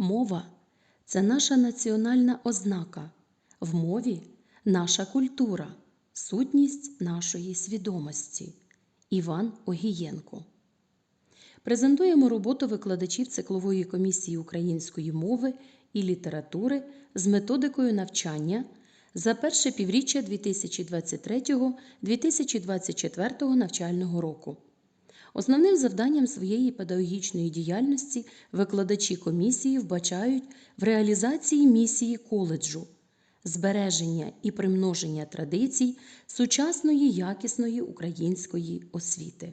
Мова це наша національна ознака. В мові наша культура, сутність нашої свідомості. Іван Огієнко. Презентуємо роботу викладачів циклової комісії української мови і літератури з методикою навчання за перше півріччя 2023-2024 навчального року. Основним завданням своєї педагогічної діяльності викладачі комісії вбачають в реалізації місії коледжу збереження і примноження традицій сучасної якісної української освіти.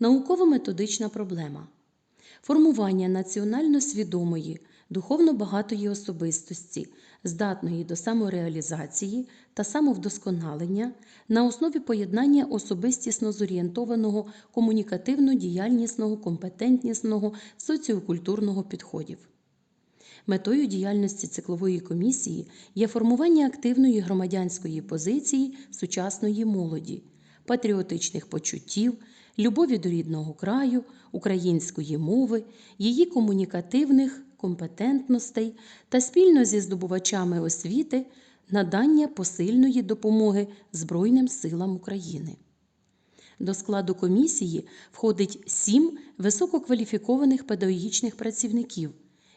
Науково-методична проблема формування національно свідомої, духовно багатої особистості, здатної до самореалізації та самовдосконалення на основі поєднання особистісно зорієнтованого комунікативно-діяльнісного, компетентнісного, соціокультурного підходів. Метою діяльності циклової комісії є формування активної громадянської позиції сучасної молоді, патріотичних почуттів, любові до рідного краю, української мови, її комунікативних компетентностей та спільно зі здобувачами освіти надання посильної допомоги Збройним силам України. До складу комісії входить сім висококваліфікованих педагогічних працівників,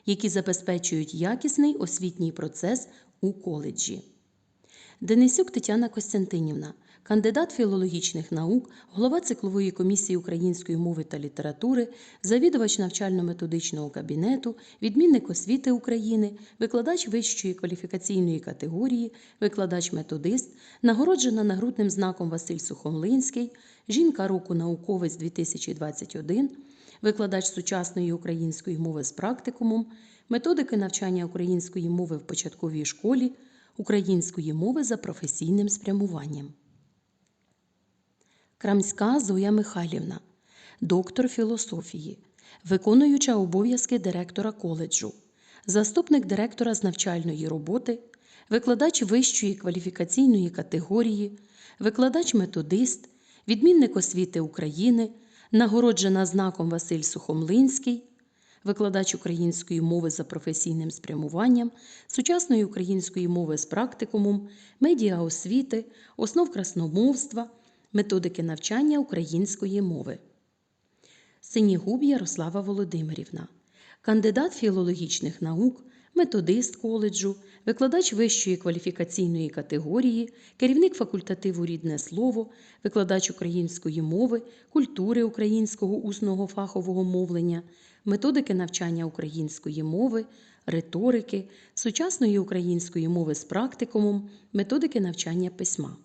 які забезпечують якісний освітній процес у коледжі. Денисюк Тетяна Костянтинівна, кандидат філологічних наук, голова циклової комісії української мови та літератури, завідувач навчально-методичного кабінету, відмінник освіти України, викладач вищої кваліфікаційної категорії, викладач-методист, нагороджена нагрудним знаком Василь Сухомлинський, жінка року науковець 2021, викладач сучасної української мови з практикумом, методики навчання української мови в початковій школі української мови за професійним спрямуванням. Крамська Зоя Михайлівна, доктор філософії, виконуюча обов'язки директора коледжу, заступник директора з навчальної роботи, викладач вищої кваліфікаційної категорії, викладач-методист, відмінник освіти України, нагороджена знаком Василь Сухомлинський викладач української мови за професійним спрямуванням, сучасної української мови з практикумом, медіа освіти, основ красномовства, методики навчання української мови. Синігуб Ярослава Володимирівна, кандидат філологічних наук, методист коледжу, викладач вищої кваліфікаційної категорії, керівник факультативу Рідне слово, викладач української мови, культури українського усного фахового мовлення, методики навчання української мови, риторики, сучасної української мови з практикумом, методики навчання письма.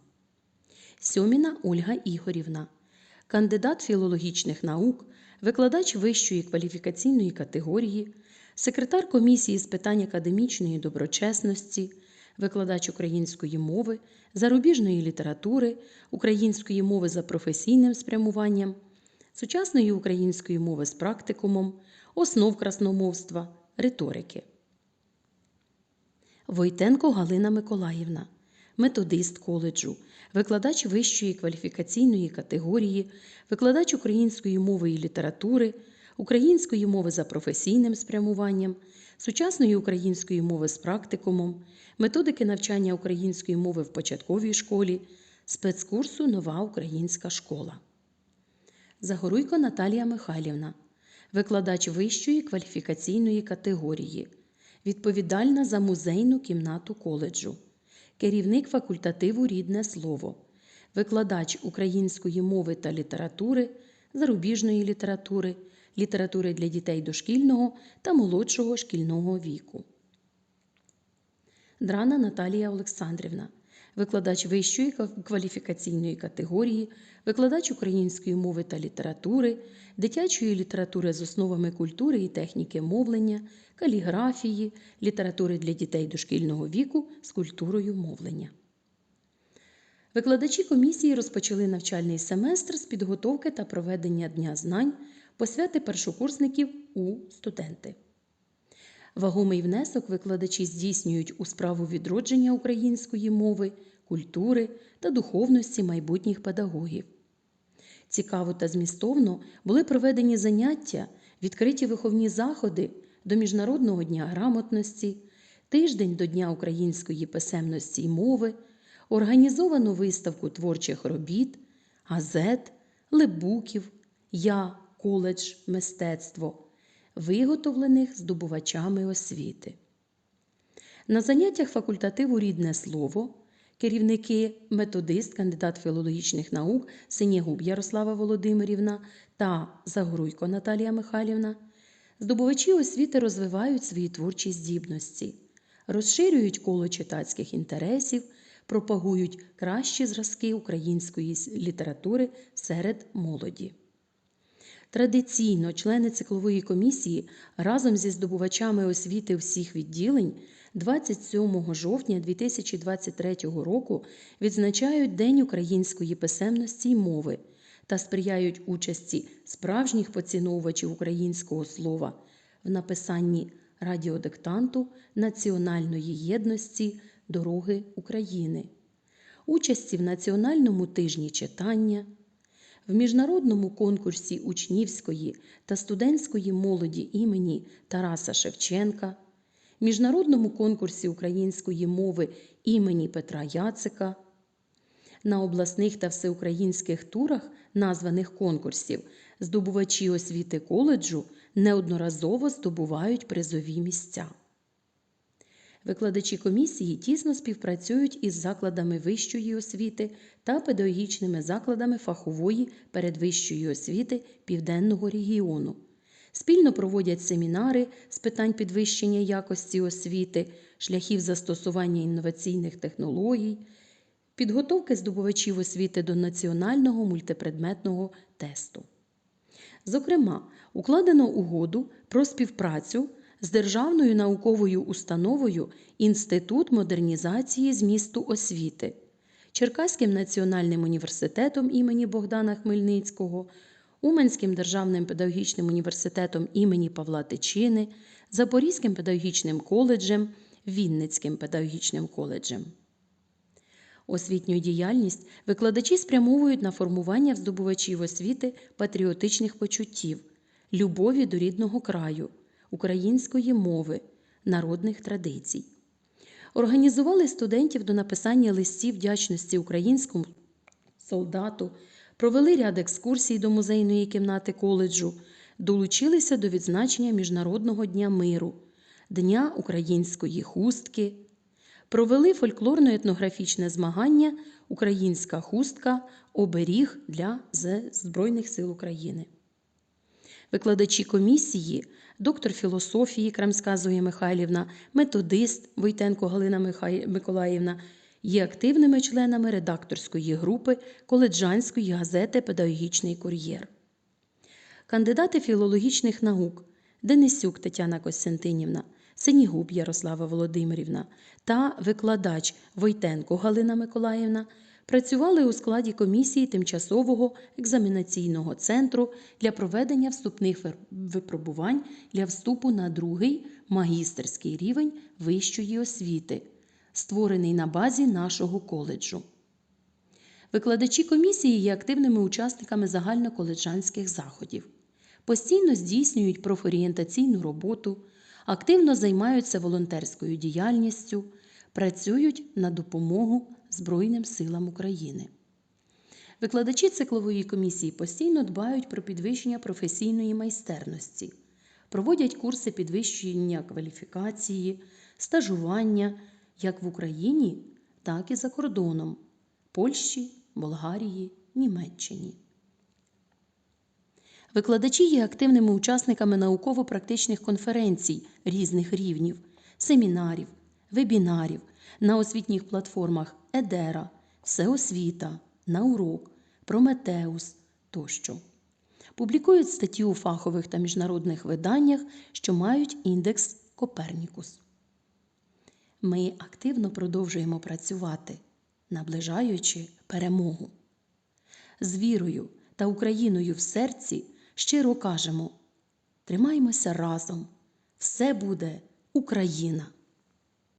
Сьоміна Ольга Ігорівна, кандидат філологічних наук, викладач вищої кваліфікаційної категорії, секретар комісії з питань академічної доброчесності, викладач української мови, зарубіжної літератури, української мови за професійним спрямуванням, сучасної української мови з практикумом, основ красномовства, риторики. Войтенко Галина Миколаївна, методист коледжу, викладач вищої кваліфікаційної категорії, викладач української мови і літератури, української мови за професійним спрямуванням, сучасної української мови з практикумом, методики навчання української мови в початковій школі, спецкурсу Нова українська школа. Загоруйко Наталія Михайлівна, викладач вищої кваліфікаційної категорії, відповідальна за музейну кімнату коледжу, керівник факультативу Рідне слово, викладач української мови та літератури, зарубіжної літератури, літератури для дітей дошкільного та молодшого шкільного віку. Драна Наталія Олександрівна, викладач вищої кваліфікаційної категорії, викладач української мови та літератури, дитячої літератури з основами культури і техніки мовлення, каліграфії, літератури для дітей дошкільного віку з культурою мовлення. Викладачі комісії розпочали навчальний семестр з підготовки та проведення Дня знань, посвяти першокурсників у студенти. Вагомий внесок викладачі здійснюють у справу відродження української мови, культури та духовності майбутніх педагогів. Цікаво та змістовно були проведені заняття, відкриті виховні заходи, до Міжнародного дня грамотності, тиждень до Дня української писемності й мови, організовано виставку творчих робіт, газет, лебуків, я, коледж, мистецтво, виготовлених здобувачами освіти. На заняттях факультативу рідне слово керівники, методист, кандидат філологічних наук Синєгуб Ярослава Володимирівна та Загоруйко Наталія Михайлівна, здобувачі освіти розвивають свої творчі здібності, розширюють коло читацьких інтересів, пропагують кращі зразки української літератури серед молоді. Традиційно члени циклової комісії разом зі здобувачами освіти всіх відділень 27 жовтня 2023 року відзначають День української писемності й мови та сприяють участі справжніх поціновувачів українського слова в написанні радіодиктанту національної єдності Дороги України, участі в Національному тижні читання в міжнародному конкурсі учнівської та студентської молоді імені Тараса Шевченка, міжнародному конкурсі української мови імені Петра Яцика, на обласних та всеукраїнських турах названих конкурсів здобувачі освіти коледжу неодноразово здобувають призові місця. Викладачі комісії тісно співпрацюють із закладами вищої освіти та педагогічними закладами фахової передвищої освіти Південного регіону. Спільно проводять семінари з питань підвищення якості освіти, шляхів застосування інноваційних технологій, підготовки здобувачів освіти до національного мультипредметного тесту. Зокрема, укладено угоду про співпрацю з Державною науковою установою Інститут модернізації змісту освіти, Черкаським національним університетом імені Богдана Хмельницького, Уманським державним педагогічним університетом імені Павла Тичини, Запорізьким педагогічним коледжем, Вінницьким педагогічним коледжем. Освітню діяльність викладачі спрямовують на формування в здобувачів освіти патріотичних почуттів, любові до рідного краю, української мови, народних традицій. Організували студентів до написання листів вдячності українському солдату, провели ряд екскурсій до музейної кімнати коледжу, долучилися до відзначення Міжнародного дня миру, Дня української хустки, провели фольклорно-етнографічне змагання Українська хустка оберіг для Збройних сил України. Викладачі комісії, доктор філософії Крамська Зоя Михайлівна, методист Войтенко Галина Михай... Миколаївна є активними членами редакторської групи коледжанської газети Педагогічний кур'єр. Кандидати філологічних наук Денисюк Тетяна Костянтинівна, Синігуб Ярослава Володимирівна та викладач Войтенко Галина Миколаївна працювали у складі комісії тимчасового екзаменаційного центру для проведення вступних випробувань для вступу на другий магістерський рівень вищої освіти, створений на базі нашого коледжу. Викладачі комісії є активними учасниками загальноколеджанських заходів, постійно здійснюють профорієнтаційну роботу, активно займаються волонтерською діяльністю, працюють на допомогу Збройним силам України. Викладачі циклової комісії постійно дбають про підвищення професійної майстерності, проводять курси підвищення кваліфікації, стажування як в Україні, так і за кордоном Польщі, Болгарії, Німеччині. Викладачі є активними учасниками науково-практичних конференцій різних рівнів, семінарів, вебінарів на освітніх платформах Едера, Всеосвіта, Наурок, Прометеус тощо. Публікують статті у фахових та міжнародних виданнях, що мають індекс Копернікус. Ми активно продовжуємо працювати, наближаючи перемогу. З вірою та Україною в серці щиро кажемо: тримаймося разом! Все буде Україна!